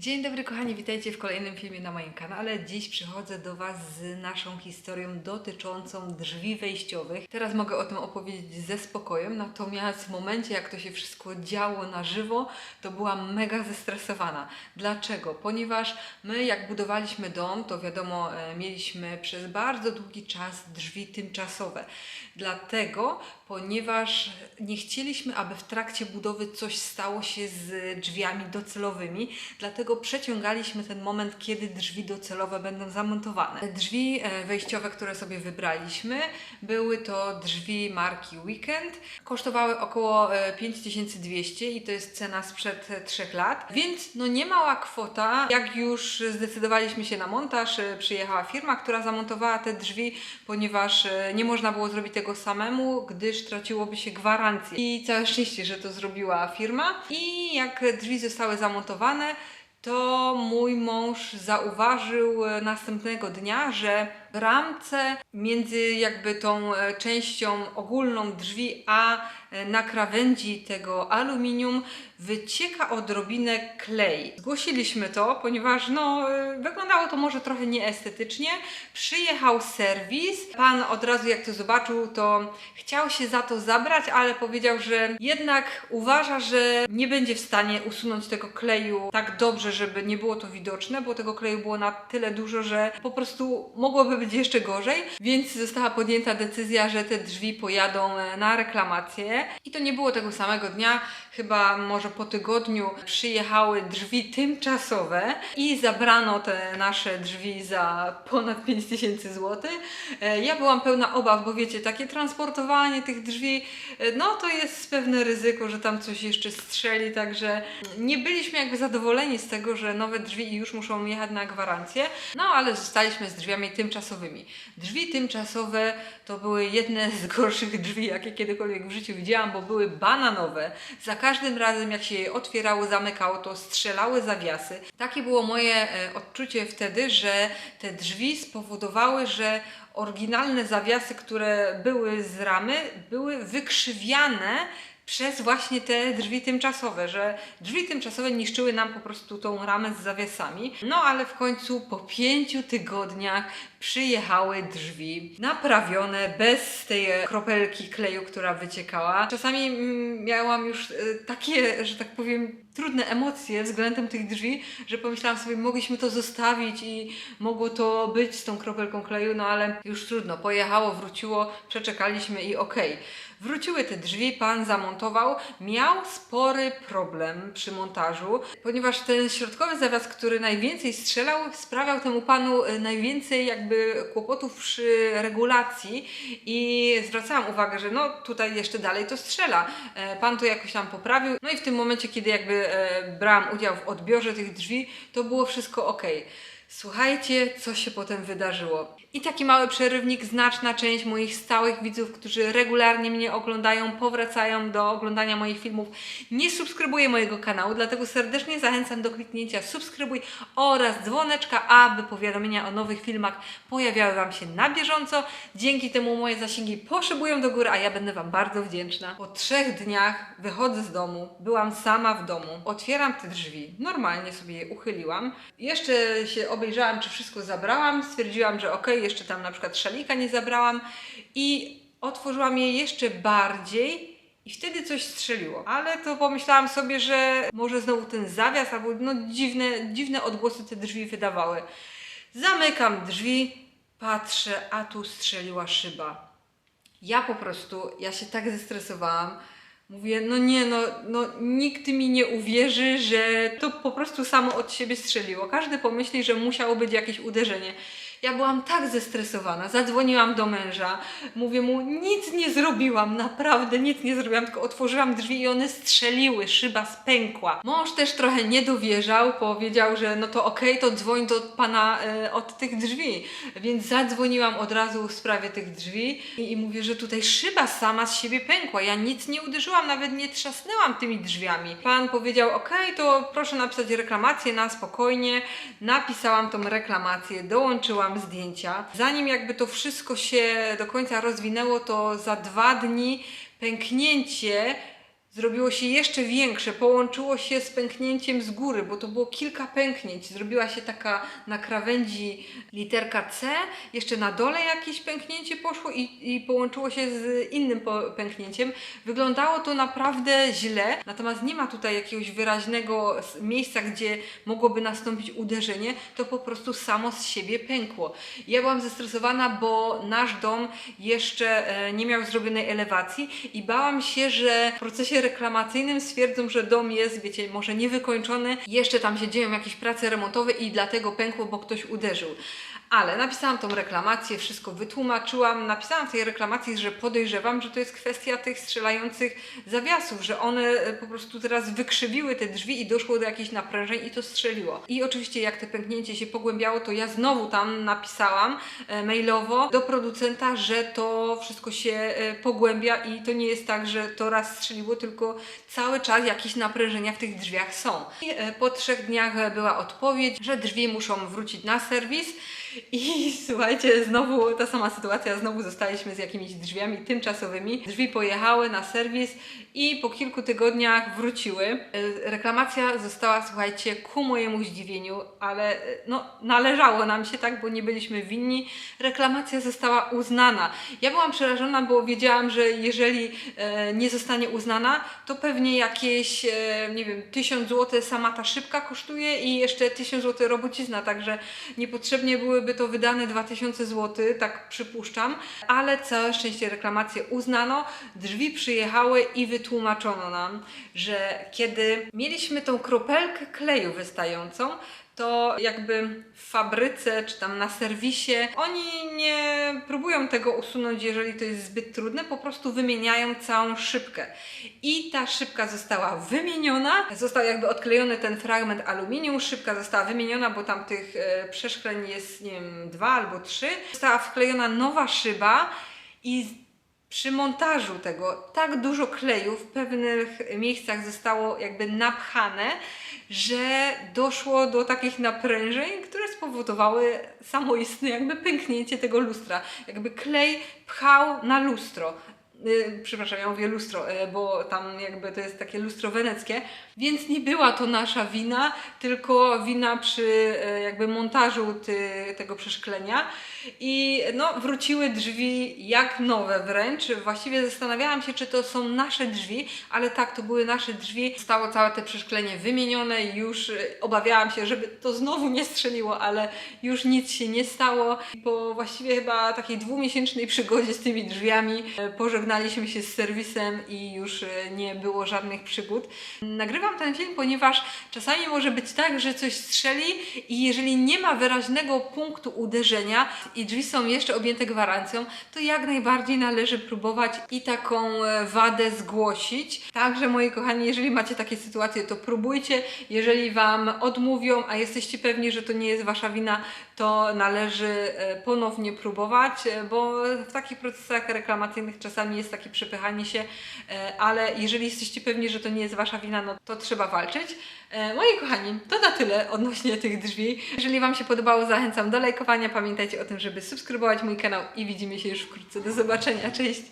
Dzień dobry kochani, witajcie w kolejnym filmie na moim kanale. Dziś przychodzę do Was z naszą historią dotyczącą drzwi wejściowych. Teraz mogę o tym opowiedzieć ze spokojem, natomiast w momencie jak to się wszystko działo na żywo, to byłam mega zestresowana. Dlaczego? Ponieważ my jak budowaliśmy dom, to wiadomo, e, mieliśmy przez bardzo długi czas drzwi tymczasowe. Dlatego, ponieważ nie chcieliśmy, aby w trakcie budowy coś stało się z drzwiami docelowymi, dlatego przeciągaliśmy ten moment, kiedy drzwi docelowe będą zamontowane. Drzwi e, wejściowe, które sobie wybraliśmy, były to drzwi marki Weekend. Kosztowały około e, 5200 i to jest cena sprzed e, 3 lat, więc no nie mała kwota. Jak już zdecydowaliśmy się na montaż, e, przyjechała firma, która zamontowała te drzwi, ponieważ e, nie można było zrobić tego samemu, gdyż traciłoby się gwarancję. I całe szczęście, że to zrobiła firma. I jak drzwi zostały zamontowane, to mój mąż zauważył następnego dnia, że ramce między jakby tą e, częścią ogólną drzwi a e, na krawędzi tego aluminium wycieka odrobinę klej. Zgłosiliśmy to, ponieważ no, e, wyglądało to może trochę nieestetycznie. Przyjechał serwis. Pan od razu jak to zobaczył, to chciał się za to zabrać, ale powiedział, że jednak uważa, że nie będzie w stanie usunąć tego kleju tak dobrze, żeby nie było to widoczne, bo tego kleju było na tyle dużo, że po prostu mogłoby być jeszcze gorzej, więc została podjęta decyzja, że te drzwi pojadą e, na reklamację. I to nie było tego samego dnia, chyba może po tygodniu przyjechały drzwi tymczasowe i zabrano te nasze drzwi za ponad 5000 zł. E, Ja byłam pełna obaw, bo wiecie, takie transportowanie tych drzwi, e, no to jest pewne ryzyko, że tam coś jeszcze strzeli, także nie byliśmy jakby zadowoleni z tego, że nowe drzwi już muszą jechać na gwarancję, no ale zostaliśmy z drzwiami tymczasowymi. Drzwi tymczasowe to były jedne z gorszych drzwi, jakie kiedykolwiek w życiu widziałam, bo były bananowe. Za każdym razem, jak się je otwierało, zamykało, to strzelały zawiasy. Takie było moje e, odczucie wtedy, że te drzwi spowodowały, że oryginalne zawiasy, które były z ramy, były wykrzywiane przez właśnie te drzwi tymczasowe, że drzwi tymczasowe niszczyły nam po prostu tą ramę z zawiasami. No ale w końcu po pięciu tygodniach przyjechały drzwi naprawione bez tej kropelki kleju, która wyciekała. Czasami mm, miałam już e, takie, że tak powiem, trudne emocje względem tych drzwi, że pomyślałam sobie, mogliśmy to zostawić i mogło to być z tą kropelką kleju, no ale już trudno. Pojechało, wróciło, przeczekaliśmy i okej. Wróciły te drzwi, pan zamontował. Miał spory problem przy montażu, ponieważ ten środkowy zawias, który najwięcej strzelał, sprawiał temu panu e, najwięcej jakby kłopotów przy regulacji i zwracałam uwagę, że no tutaj jeszcze dalej to strzela. E, Pan to jakoś tam poprawił. No i w tym momencie, kiedy jakby e, brałam udział w odbiorze tych drzwi, to było wszystko ok. Słuchajcie, co się potem wydarzyło. I taki mały przerywnik, znaczna część moich stałych widzów, którzy regularnie mnie oglądają, powracają do oglądania moich filmów, nie subskrybuje mojego kanału, dlatego serdecznie zachęcam do kliknięcia subskrybuj oraz dzwoneczka, aby powiadomienia o nowych filmach pojawiały Wam się na bieżąco. Dzięki temu moje zasięgi poszybują do góry, a ja będę Wam bardzo wdzięczna. Po trzech dniach wychodzę z domu, byłam sama w domu, otwieram te drzwi, normalnie sobie je uchyliłam. Jeszcze się obejrzałam, czy wszystko zabrałam, stwierdziłam, że okej, jeszcze tam na przykład szalika nie zabrałam i otworzyłam je jeszcze bardziej i wtedy coś strzeliło. Ale to pomyślałam sobie, że może znowu ten zawias, albo no dziwne, dziwne odgłosy te drzwi wydawały. Zamykam drzwi, patrzę, a tu strzeliła szyba. Ja po prostu, ja się tak zestresowałam. Mówię, no nie, no, no nikt mi nie uwierzy, że to po prostu samo od siebie strzeliło. Każdy pomyśli, że musiało być jakieś uderzenie. Ja byłam tak zestresowana, zadzwoniłam do męża, mówię mu, nic nie zrobiłam, naprawdę nic nie zrobiłam, tylko otworzyłam drzwi i one strzeliły, szyba spękła. Mąż też trochę nie dowierzał, powiedział, że no to okej, to dzwoń do pana e, od tych drzwi. Więc zadzwoniłam od razu w sprawie tych drzwi i, i mówię, że tutaj szyba sama z siebie pękła. Ja nic nie uderzyłam, nawet nie trzasnęłam tymi drzwiami. Pan powiedział, okej, to proszę napisać reklamację na spokojnie. Napisałam tą reklamację, dołączyłam zdjęcia. Zanim jakby to wszystko się do końca rozwinęło, to za dwa dni pęknięcie zrobiło się jeszcze większe, połączyło się z pęknięciem z góry, bo to było kilka pęknięć. Zrobiła się taka na krawędzi literka C, jeszcze na dole jakieś pęknięcie poszło i, i połączyło się z innym pęknięciem. Wyglądało to naprawdę źle, natomiast nie ma tutaj jakiegoś wyraźnego miejsca, gdzie mogłoby nastąpić uderzenie, to po prostu samo z siebie pękło. Ja byłam zestresowana, bo nasz dom jeszcze e, nie miał zrobionej elewacji i bałam się, że w procesie reklamacyjnym stwierdzą, że dom jest, wiecie, może niewykończony, jeszcze tam się dzieją jakieś prace remontowe i dlatego pękło, bo ktoś uderzył. Ale napisałam tą reklamację, wszystko wytłumaczyłam. Napisałam w tej reklamacji, że podejrzewam, że to jest kwestia tych strzelających zawiasów, że one e, po prostu teraz wykrzywiły te drzwi i doszło do jakichś naprężeń i to strzeliło. I oczywiście jak te pęknięcie się pogłębiało, to ja znowu tam napisałam e, mailowo do producenta, że to wszystko się e, pogłębia i to nie jest tak, że to raz strzeliło, tylko cały czas jakieś naprężenia w tych drzwiach są. I po trzech dniach była odpowiedź, że drzwi muszą wrócić na serwis. I słuchajcie, znowu ta sama sytuacja, znowu zostaliśmy z jakimiś drzwiami tymczasowymi. Drzwi pojechały na serwis i po kilku tygodniach wróciły. E, Reklamacja została, słuchajcie, ku mojemu zdziwieniu, ale e, no, należało nam się tak, bo nie byliśmy winni. Reklamacja została uznana. Ja byłam przerażona, bo wiedziałam, że jeżeli e, nie zostanie uznana, to pewnie jakieś, nie wiem, 1000 zł sama ta szybka kosztuje i jeszcze 1000 zł robocizna, także niepotrzebnie byłyby to wydane 2000 zł, tak przypuszczam, ale całe szczęście reklamację uznano, drzwi przyjechały i wytłumaczono nam, że kiedy mieliśmy tą kropelkę kleju wystającą, to jakby w fabryce czy tam na serwisie oni nie próbują tego usunąć, jeżeli to jest zbyt trudne, po prostu wymieniają całą szybkę. I ta szybka została wymieniona, został jakby odklejony ten fragment aluminium, szybka została wymieniona, bo tam tych e, przeszkleń jest, nie wiem, dwa albo trzy. Została wklejona nowa szyba i przy montażu tego tak dużo kleju w pewnych miejscach zostało jakby napchane, że doszło do takich naprężeń, które spowodowały samoistne jakby pęknięcie tego lustra. Jakby klej pchał na lustro. Yy, przepraszam, ja mówię lustro, yy, bo tam jakby to jest takie lustro weneckie, więc nie była to nasza wina, tylko wina przy yy, jakby montażu ty, tego przeszklenia i no wróciły drzwi jak nowe wręcz. Właściwie zastanawiałam się, czy to są nasze drzwi, ale tak, to były nasze drzwi. Zostało całe te przeszklenie wymienione już obawiałam się, żeby to znowu nie strzeliło, ale już nic się nie stało. Po właściwie chyba takiej dwumiesięcznej przygodzie z tymi drzwiami e, pożegnaliśmy się z serwisem i już e, nie było żadnych przygód. Nagrywam ten film, ponieważ czasami może być tak, że coś strzeli i jeżeli nie ma wyraźnego punktu uderzenia i drzwi są jeszcze objęte gwarancją, to jak najbardziej należy próbować i taką e, wadę zgłosić. Także moi kochani, jeżeli macie takie sytuacje, to próbujcie. Jeżeli Wam odmówią, a jesteście pewni, że to nie jest Wasza wina, to należy e, ponownie próbować, bo w takich procesach reklamacyjnych czasami jest takie przepychanie się, e, ale jeżeli jesteście pewni, że to nie jest Wasza wina, no to trzeba walczyć. E, Moi kochani, to na tyle odnośnie tych drzwi. Jeżeli Wam się podobało, zachęcam do lajkowania. Pamiętajcie o tym, żeby subskrybować mój kanał i widzimy się już wkrótce. Do zobaczenia, cześć!